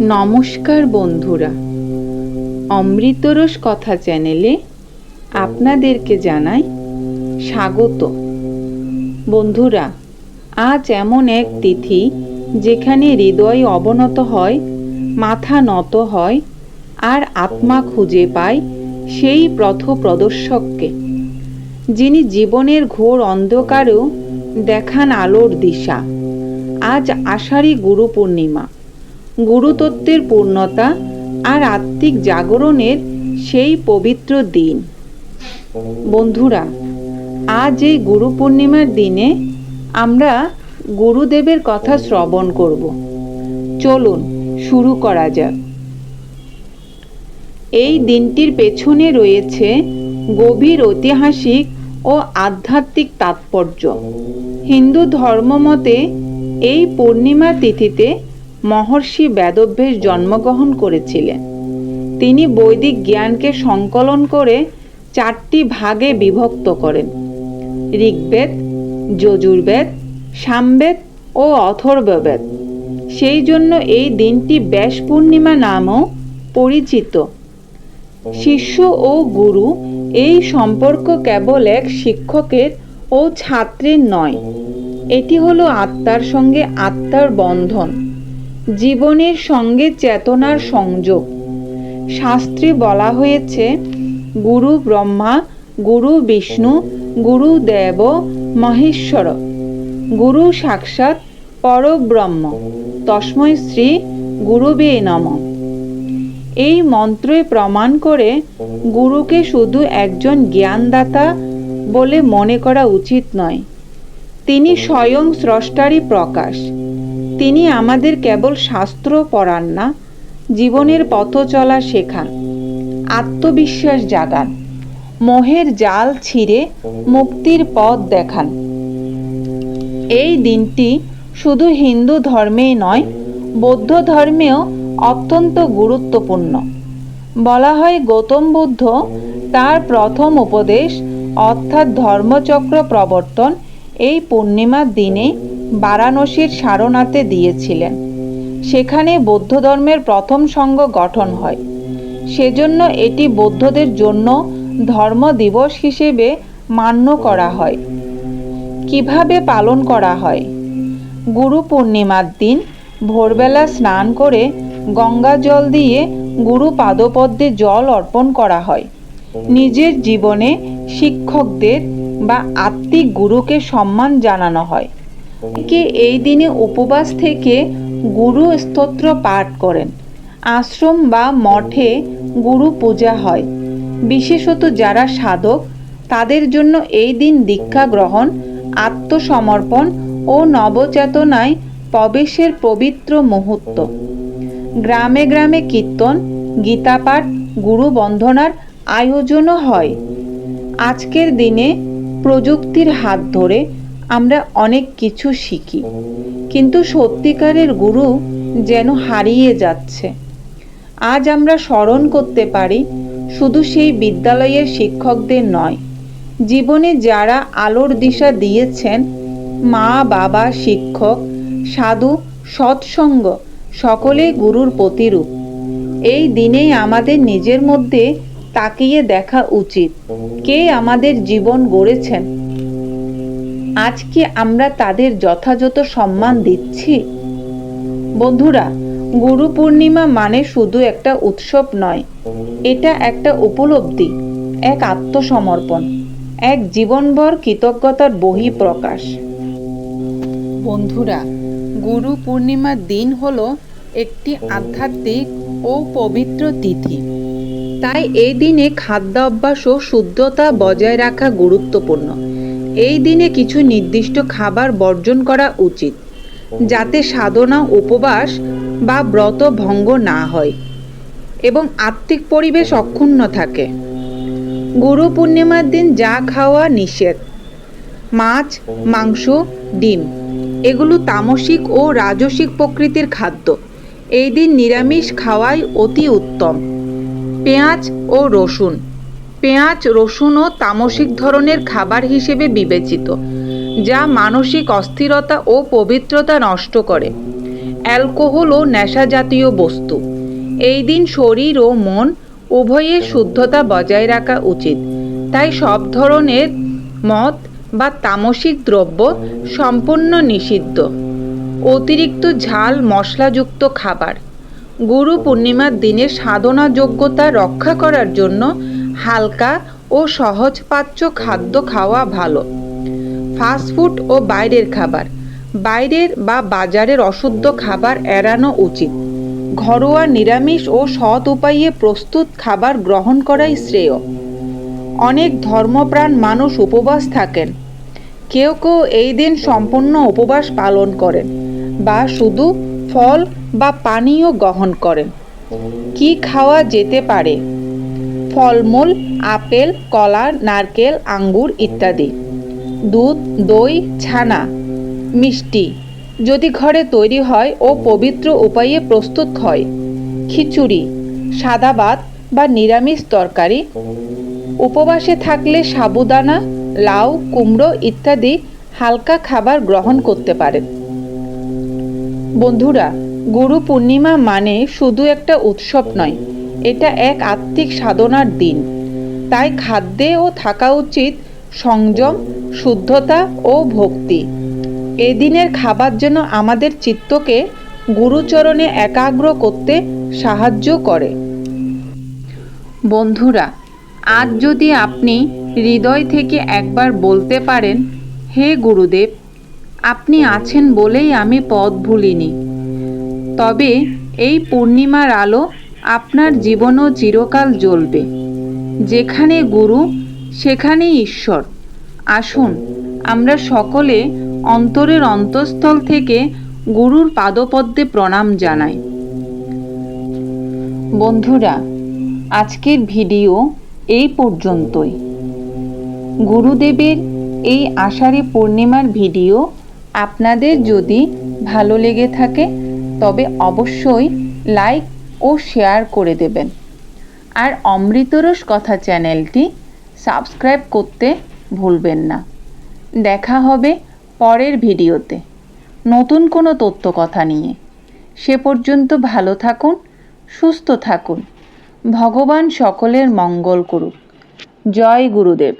নমস্কার বন্ধুরা। অমৃতরস কথা চ্যানেলে আপনাদেরকে জানাই স্বাগত। বন্ধুরা, আজ এমন এক তিথি যেখানে হৃদয় অবনত হয়, মাথা নত হয়, আর আত্মা খুঁজে পায় সেই পথ প্রদর্শককে যিনি জীবনের ঘোর অন্ধকারেও দেখান আলোর দিশা। আজ আষাঢ়ী গুরু পূর্ণিমা। গুরুতত্ত্বের পূর্ণতা আর আত্মিক জাগরণের সেই পবিত্র দিন। বন্ধুরা, আজ এই গুরু পূর্ণিমার দিনে আমরা গুরুদেবের কথা শ্রবণ করব। চলুন, শুরু করা যাক। এই দিনটির পেছনে রয়েছে গভীর ঐতিহাসিক ও আধ্যাত্মিক তাৎপর্য। হিন্দু ধর্মমতে এই পূর্ণিমা তিথিতে মহর্ষি বেদভ্যেস জন্মগ্রহণ করেছিলেন। তিনি বৈদিক জ্ঞানকে সংকলন করে চারটি ভাগে বিভক্ত করেন। ঋগ্বেদ, যজুর্বেদ, সামবেদ ও অথর্ববেদ। সেই জন্য এই দিনটি ব্যাস পূর্ণিমা নামও পরিচিত। শিষ্য ও গুরু এই সম্পর্ক কেবল এক শিক্ষকের ও ছাত্রের নয়। এটি হলো আত্মার সঙ্গে আত্মার বন্ধন। জীবনের সঙ্গে চেতনার সংযোগ। শাস্ত্রে বলা হয়েছে, গুরু ব্রহ্মা, গুরু বিষ্ণু, গুরু দেব, মহেশ্বর। গুরু সাক্ষাৎ পরব্রহ্ম। তস্মৈ শ্রী গুরুবে নম। এই মন্ত্রে প্রমাণ করে গুরুকে শুধু একজন জ্ঞানদাতা বলে মনে করা উচিত নয়। তিনি স্বয়ং স্রষ্টারই প্রকাশ। তিনি আমাদের কেবল শাস্ত্র পড়ান না, জীবনের পথ চলা শেখান, আত্মবিশ্বাস জাগান, মোহের জাল ছিঁড়ে মুক্তির পথ দেখান। এই দিনটি শুধু হিন্দু ধর্মেই নয়, বৌদ্ধ ধর্মেও অত্যন্ত গুরুত্বপূর্ণ। বলা হয় গৌতম বুদ্ধ তার প্রথম উপদেশ, অর্থাৎ ধর্মচক্র প্রবর্তন, এই পূর্ণিমার দিনে বারাণসীর সারনাথে দিয়েছিলেন। সেখানে বৌদ্ধ ধর্মের প্রথম সংঘ গঠন হয়। সেজন্য এটি বৌদ্ধদের জন্য ধর্ম দিবস হিসেবে মান্য করা হয়। কীভাবে পালন করা হয়? গুরু পূর্ণিমার দিন ভোরবেলা স্নান করে গঙ্গা জল দিয়ে গুরু পাদপদ্মে জল অর্পণ করা হয়। নিজের জীবনে শিক্ষকদের বা আত্মিক গুরুকে সম্মান জানানো হয়। কে এই দিনে উপবাস থেকে গুরু স্তোত্র পাঠ করেন। আশ্রম বা মঠে গুরু পূজা হয়। বিশেষত যারা সাধক, তাদের জন্য এই দিন দীক্ষা গ্রহণ, আত্মসমর্পণ ও নবচেতনায় প্রবেশের পবিত্র মুহূর্ত। গ্রামে গ্রামে কীর্তন, গীতাপাঠ, গুরু বন্ধনার আয়োজনও হয়। আজকের দিনে প্রযুক্তির হাত ধরে আমরা অনেক কিছু শিখি। কিন্তু সত্যিকারের গুরু যেন হারিয়ে যাচ্ছে। আজ আমরা স্মরণ করতে পারি, শুধু সেই বিদ্যালয়ের শিক্ষকদের নয়, জীবনে যারা আলোর দিশা দিয়েছেন, মা, বাবা, শিক্ষক, সাধু, সৎসঙ্গ সকলেই গুরুর প্রতিরূপ। এই দিনেই আমাদের নিজের মধ্যে তাকিয়ে দেখা উচিত, কে আমাদের জীবন গড়েছেন। আজকে আমরা তাদের যথাযথ সম্মান দিচ্ছি। বন্ধুরা, গুরু পূর্ণিমা মানে শুধু একটা উৎসব নয়, এটা একটা উপলব্ধি, এক আত্মসমর্পণ, এক জীবনভর কৃতজ্ঞতার বহিঃপ্রকাশ। বন্ধুরা, গুরু পূর্ণিমার দিন হলো একটি আধ্যাত্মিক ও পবিত্র তিথি। তাই এই দিনে খাদ্য অভ্যাস ও শুদ্ধতা বজায় রাখা গুরুত্বপূর্ণ। এই দিনে কিছু নির্দিষ্ট খাবার বর্জন করা উচিত, যাতে সাধনা, উপবাস বা ব্রত ভঙ্গ না হয় এবং আত্মিক পরিবেশ অক্ষুণ্ণ থাকে। গুরু পূর্ণিমার দিন যা খাওয়া নিষেধ, মাছ, মাংস, ডিম, এগুলো তামসিক ও রাজসিক প্রকৃতির খাদ্য। এই দিন নিরামিষ খাওয়াই অতি উত্তম। পেঁয়াজ ও রসুন পেঁয়াজ রসুনও তামসিক ধরনের খাবার হিসেবে বিবেচিত যা মানসিক অস্থিরতা ও পবিত্রতা নষ্ট করে। অ্যালকোহল ও নেশা জাতীয় বস্তু। এই দিন শরীর ও মন উভয়ের শুদ্ধতা বজায় রাখা উচিত। তাই সব ধরনের মদ বা তামসিক দ্রব্য সম্পূর্ণ নিষিদ্ধ। অতিরিক্ত ঝাল মশলাযুক্ত খাবার। গুরু পূর্ণিমার দিনে সাধনা যোগ্যতা রক্ষা করার জন্য হালকা ও সহজপাচ্য খাদ্য খাওয়া ভালো। ফাস্টফুড ও বাইরের খাবার। বাইরের বা বাজারের অশুদ্ধ খাবার এড়ানো উচিত। ঘরোয়া নিরামিষ ও সৎ উপায়ে প্রস্তুত খাবার গ্রহণ করাই শ্রেয়। অনেক ধর্মপ্রাণ মানুষ উপবাস থাকেন। কেউ কেউ এই দিন সম্পূর্ণ উপবাস পালন করেন বা শুধু ফল বা পানীয় গ্রহণ করেন। কি খাওয়া যেতে পারে? ফলমূল, আপেল, কলা, নারকেল, আঙ্গুর ইত্যাদি। দুধ, দই, ছানা, মিষ্টি যদি ঘরে তৈরি হয় ও পবিত্র উপায়ে প্রস্তুত হয়, খিচুড়ি, সাদা ভাত বা নিরামিষ তরকারি, উপবাসে থাকলে সাবুদানা, লাউ, কুমড়ো ইত্যাদি হালকা খাবার গ্রহণ করতে পারেন। বন্ধুরা, গুরু পূর্ণিমা মানে শুধু একটা উৎসব নয় এটা এক আত্মিক সাধনার দিন। তাই খাদ্যেও থাকা উচিত সংযম, শুদ্ধতা ও ভক্তি। এদিনের খাবার যেন আমাদের চিত্তকে গুরুচরণে একাগ্র করতে সাহায্য করে। বন্ধুরা, আজ যদি আপনি হৃদয় থেকে একবার বলতে পারেন, হে গুরুদেব, আপনি আছেন বলেই আমি পথ ভুলিনি। তবে এই পূর্ণিমার আলো আপনার জীবনও চিরকাল জ্বলবে। যেখানে গুরু, সেখানেই ঈশ্বর। আসুন, আমরা সকলে অন্তরের অন্তঃস্থল থেকে গুরুর পাদপদ্মে প্রণাম জানাই। বন্ধুরা, আজকের ভিডিও এই পর্যন্তই। গুরুদেবের এই আষাঢ়ী পূর্ণিমার ভিডিও আপনাদের যদি ভালো লেগে থাকে, তবে অবশ্যই লাইক ও শেয়ার করে দেবেন। আর অমৃতরস কথা চ্যানেলটি সাবস্ক্রাইব করতে ভুলবেন না। দেখা হবে পরের ভিডিওতে। নতুন কোনো তথ্য কথা নিয়ে। সে পর্যন্ত ভালো থাকুন, সুস্থ থাকুন। ভগবান সকলের মঙ্গল করুক। জয় গুরুদেব।